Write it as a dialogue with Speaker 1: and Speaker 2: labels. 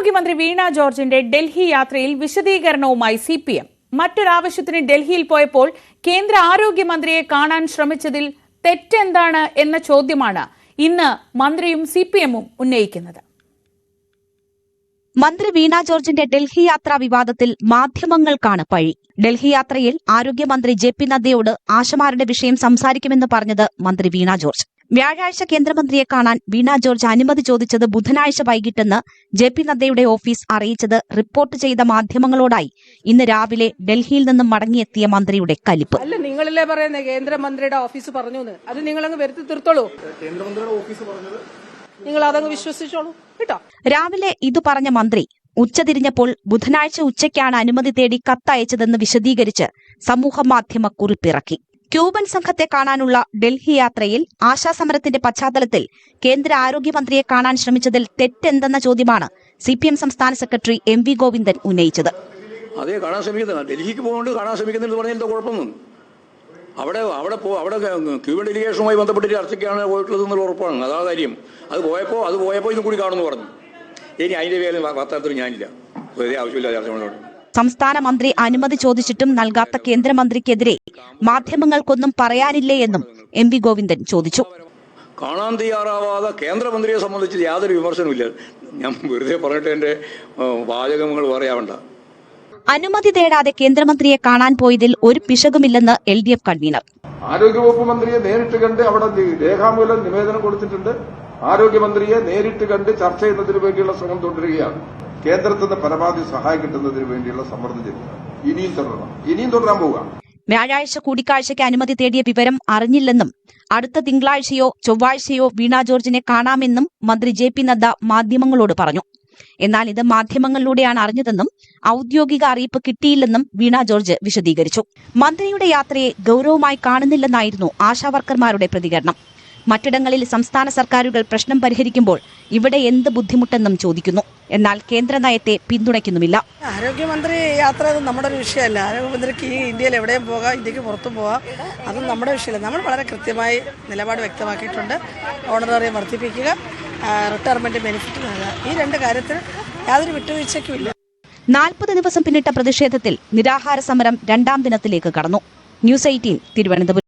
Speaker 1: ആരോഗ്യമന്ത്രി വീണ ജോർജിന്റെ ഡൽഹി യാത്രയിൽ വിശദീകരണവുമായി സി പി എം. മറ്റൊരാവശ്യത്തിന് ഡൽഹിയിൽ പോയപ്പോൾ കേന്ദ്ര ആരോഗ്യമന്ത്രിയെ കാണാൻ ശ്രമിച്ചതിൽ തെറ്റെന്താണ് എന്ന ചോദ്യമാണ് ഇന്ന് മന്ത്രിയും സി പി എമ്മും ഉന്നയിക്കുന്നത്.
Speaker 2: മന്ത്രി വീണ ജോർജിന്റെ ഡൽഹി യാത്രാ വിവാദത്തിൽ മാധ്യമങ്ങൾക്കാണ് പഴി. ഡൽഹി യാത്രയിൽ ആരോഗ്യമന്ത്രി ജെ പി നദ്ദയോട് ആശമാരുടെ വിഷയം സംസാരിക്കുമെന്ന് പറഞ്ഞത് മന്ത്രി വീണ ജോർജ്. വ്യാഴാഴ്ച കേന്ദ്രമന്ത്രിയെ കാണാൻ വീണ ജോർജ് അനുമതി ചോദിച്ചത് ബുധനാഴ്ച വൈകിട്ടെന്ന് ജെ പി നദ്ദയുടെ ഓഫീസ് അറിയിച്ചത് റിപ്പോർട്ട് ചെയ്ത മാധ്യമങ്ങളോടായി. ഇന്ന് രാവിലെ ഡൽഹിയിൽ നിന്നും മടങ്ങിയെത്തിയ മന്ത്രിയുടെ കലിപ്പ്.
Speaker 3: അല്ല നിങ്ങളല്ലേ പറയുന്നത് കേന്ദ്രമന്ത്രിയുടെ ഓഫീസ് പറഞ്ഞു അത് അത് നിങ്ങളങ്ങ് വരുത്തി തീർത്തോളൂ. നിങ്ങൾ അതങ്ങ് വിശ്വസിച്ചോളൂ. കേട്ടോ?
Speaker 2: രാവിലെ ഇതു പറഞ്ഞ മന്ത്രി ഉച്ചതിരിഞ്ഞപ്പോൾ ബുധനാഴ്ച ഉച്ചയ്ക്കാണ് അനുമതി തേടി കത്തയച്ചതെന്ന് വിശദീകരിച്ച് സമൂഹമാധ്യമ കുറിപ്പിറക്കി ക്യൂബൻ സംഘത്തെ കാണാനുള്ള ഡൽഹി യാത്രയിൽ ആശാസമരത്തിന്റെ പശ്ചാത്തലത്തിൽ കേന്ദ്ര ആരോഗ്യമന്ത്രിയെ കാണാൻ ശ്രമിച്ചതിൽ തെറ്റെന്തെന്ന ചോദ്യമാണ് സി പി എം സംസ്ഥാന സെക്രട്ടറി എം വി ഗോവിന്ദൻ ഉന്നയിച്ചത്.
Speaker 4: അതേ കാണാൻ ശ്രമിക്കുന്നത്. ഡൽഹിക്ക് പോകുന്നുണ്ട് കാണാൻ ശ്രമിക്കുന്നെന്ന് പറഞ്ഞാൽ എന്താ കുഴപ്പമൊന്നും? അവിടെ അവിടെ പോ അവിടെ ക്യൂബൻ ഡെലിഗേഷനുമായി ബന്ധപ്പെട്ട് ചർച്ചയ്ക്കാണ് പോയിട്ടുള്ളത് എന്നുള്ള ഉറപ്പാണ്. അതാ കാര്യം. അത് പോയപ്പോൾ അത് പോയപ്പോൾ ഇതും കൂടി കാണുമെന്ന് പറഞ്ഞു. ഇനി അതിന്റെ പേരിൽ വാർത്താത്തിൽ ഞാനില്ല. വെറുതെ ആവശ്യമില്ല ചർച്ച
Speaker 2: സംസ്ഥാന മന്ത്രി അനുമതി ചോദിച്ചിട്ടും നൽകാത്ത കേന്ദ്രമന്ത്രിക്കെതിരെ മാധ്യമങ്ങൾക്കൊന്നും പറയാനില്ലേ എന്നും എം വി ഗോവിന്ദൻ ചോദിച്ചു.
Speaker 4: കാണാൻ തയ്യാറാവാതെ കേന്ദ്രമന്ത്രിയെ സംബന്ധിച്ച് യാതൊരു വിമർശനവുമില്ല. ഞാൻ വെറുതെ പറഞ്ഞിട്ട് എന്റെ വാചകങ്ങൾ പറയാവണ്ട
Speaker 2: അനുമതി തേടാതെ കേന്ദ്രമന്ത്രിയെ കാണാൻ പോയതിൽ ഒരു പിശകുമില്ലെന്ന് എൽ ഡി എഫ് കൺവീനർ.
Speaker 5: ആരോഗ്യവകുപ്പ് മന്ത്രിയെ നേരിട്ട് കണ്ട് അവിടെ രേഖാമൂലം നിവേദനം കൊടുത്തിട്ടുണ്ട്. ആരോഗ്യമന്ത്രിയെ നേരിട്ട് കണ്ട് ചർച്ച ചെയ്യുന്നതിന് വേണ്ടിയുള്ള ശ്രമം തുടരുകയാണ്. കേന്ദ്രത്തിൽ നിന്ന് പരമാവധി സഹായം കിട്ടുന്നതിന് വേണ്ടിയുള്ള സമ്മർദ്ദം ചെലുത്തുക. ഇനിയും തുടരണം. ഇനിയും തുടരാൻ പോവുക.
Speaker 2: വ്യാഴാഴ്ച കൂടിക്കാഴ്ചയ്ക്ക് അനുമതി തേടിയ വിവരം അറിഞ്ഞില്ലെന്നും അടുത്ത തിങ്കളാഴ്ചയോ ചൊവ്വാഴ്ചയോ വീണ ജോർജിനെ കാണാമെന്നും മന്ത്രി ജെ പി നദ്ദ മാധ്യമങ്ങളോട് പറഞ്ഞു. എന്നാൽ ഇത് മാധ്യമങ്ങളിലൂടെയാണ് അറിഞ്ഞതെന്നും ഔദ്യോഗിക അറിയിപ്പ് കിട്ടിയില്ലെന്നും വീണ ജോർജ് വിശദീകരിച്ചു. മന്ത്രിയുടെ യാത്രയെ ഗൌരവമായി കാണുന്നില്ലെന്നായിരുന്നു ആശാവർക്കർമാരുടെ പ്രതികരണം. മറ്റിടങ്ങളിൽ സംസ്ഥാന സർക്കാരുകൾ പ്രശ്നം പരിഹരിക്കുമ്പോൾ ഇവിടെ എന്ത് ബുദ്ധിമുട്ടെന്നും ചോദിക്കുന്നു. എന്നാൽ കേന്ദ്ര നയത്തെ പിന്തുണയ്ക്കുന്നുമില്ല.
Speaker 3: ആരോഗ്യമന്ത്രി യാത്ര അത് നമ്മുടെ ഒരു വിഷയമല്ല. ആരോഗ്യമന്ത്രിക്ക് ഈ ഇന്ത്യയിൽ എവിടെയും പോകാം ഇന്ത്യയ്ക്ക് പുറത്തും പോകാം. അതും നമ്മുടെ വിഷയമല്ല. നമ്മൾ വളരെ കൃത്യമായി നിലപാട് വ്യക്തമാക്കിയിട്ടുണ്ട്. ഓണറേറിയം വർദ്ധിപ്പിക്കുക റിട്ടയർമെന്റ് ബെനിഫിറ്റ് നൽകുക. ഈ രണ്ട് കാര്യത്തിൽ യാതൊരു വിട്ടുവീഴ്ചയ്ക്കും ഇല്ല.
Speaker 2: നാൽപ്പത് ദിവസം പിന്നിട്ട പ്രതിഷേധത്തിൽ നിരാഹാര സമരം രണ്ടാം ദിനത്തിലേക്ക് കടന്നു. News eighteen Thiruvananthapuram.